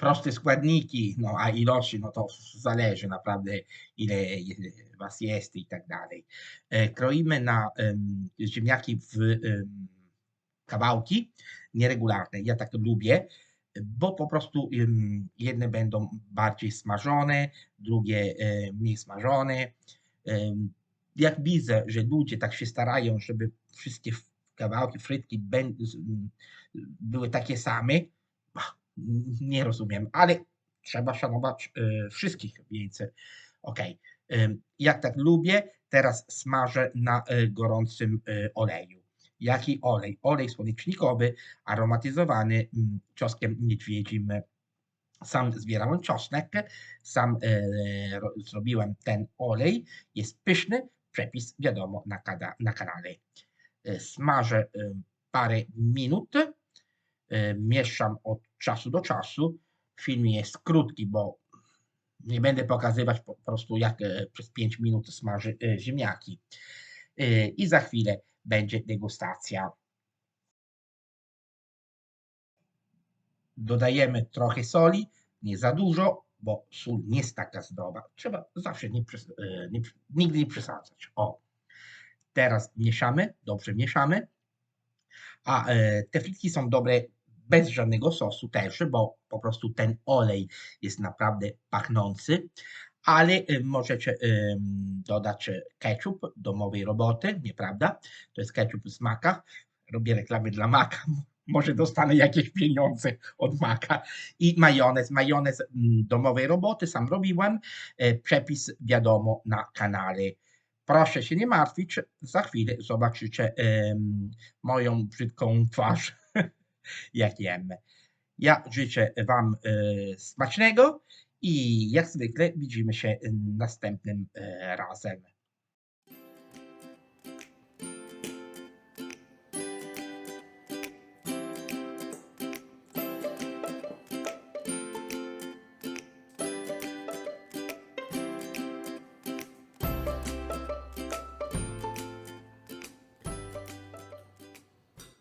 proste składniki, no a ilości, no to zależy naprawdę ile was jest i tak dalej. E, Kroimy na em, ziemniaki w kawałki nieregularne. Ja tak lubię, bo po prostu jedne będą bardziej smażone, drugie e, mniej smażone. Jak widzę, że ludzie tak się starają, żeby wszystkie kawałki, frytki były takie same, nie rozumiem, ale trzeba szanować e, wszystkich, więc okej. Em, Jak tak lubię, teraz smażę na e, gorącym e, oleju. Jaki olej? Olej słonecznikowy, aromatyzowany mm, czosnkiem niedźwiedzim. Sam zbierałem czosnek, sam ro- zrobiłem ten olej. Jest pyszny, przepis wiadomo na, kada, na kanale. Smażę parę minut, mieszam od czasu do czasu. Film jest krótki, bo nie będę pokazywać po prostu jak e, przez 5 minut smaży e, ziemniaki. E, I za chwilę będzie degustacja. Dodajemy trochę soli, nie za dużo, bo sól nie jest taka zdrowa. Trzeba zawsze nie, e, nie, nigdy nie przesadzać. O, teraz mieszamy, dobrze mieszamy. A e, te frytki są dobre bez żadnego sosu też, bo po prostu ten olej jest naprawdę pachnący, ale e, możecie dodać e, ketchup domowej roboty, nieprawda? To jest ketchup z maka. Robię reklamy dla maka. Może dostanę jakieś pieniądze od maka. I majonez. Majonez mm, domowej roboty sam robiłem. E, Przepis wiadomo na kanale. Proszę się nie martwić, za chwilę zobaczycie em, moją brzydką twarz, jak jem. Ja życzę Wam e, smacznego i jak zwykle widzimy się następnym e, razem.